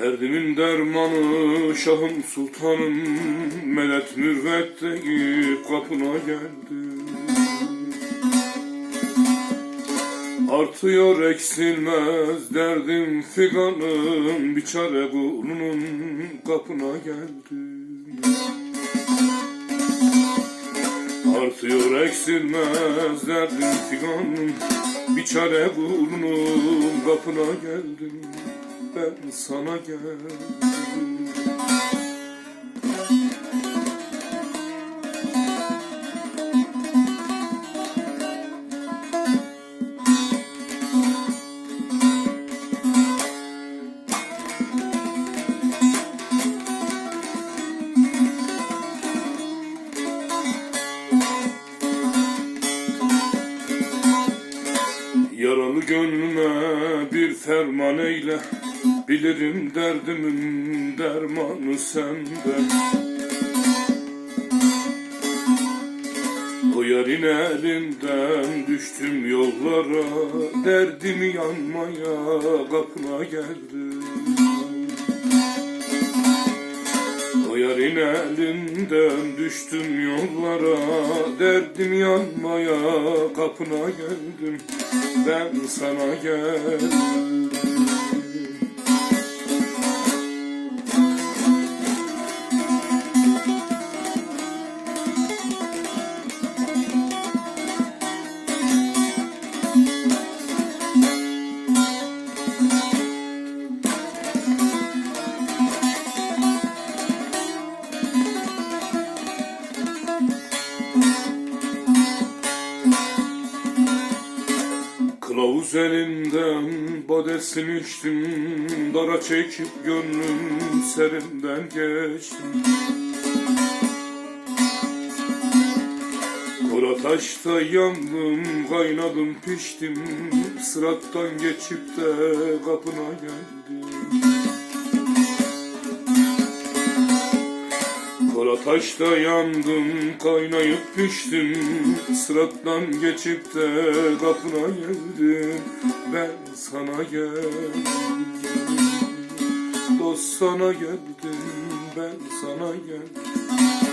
Derdimin dermanı şahım sultanım Medet mürvet deyip kapına geldi Artıyor eksilmez derdim figanım Bir çare kulunun kapına geldi Artıyor eksilmez derdim figanım Bir çare kulunun kapına geldim. Ben sana geldim gönlüme bir ferman eyle. Bilirim derdimin dermanı sende. O yarın elinden düştüm yollara. Derdimi yanmaya kapına geldim yarın elinden düştüm yollara Derdim yanmaya kapına geldim Ben sana geldim Kılavuz elinden badesini içtim Dara çekip gönlüm serinden geçtim Kora taşta yandım, kaynadım, piştim Sırattan geçip de kapına geldim Kara taşta yandım, kaynayıp piştim. Sırattan geçip de kapına geldim Ben sana geldim. Dost sana geldim, ben sana geldim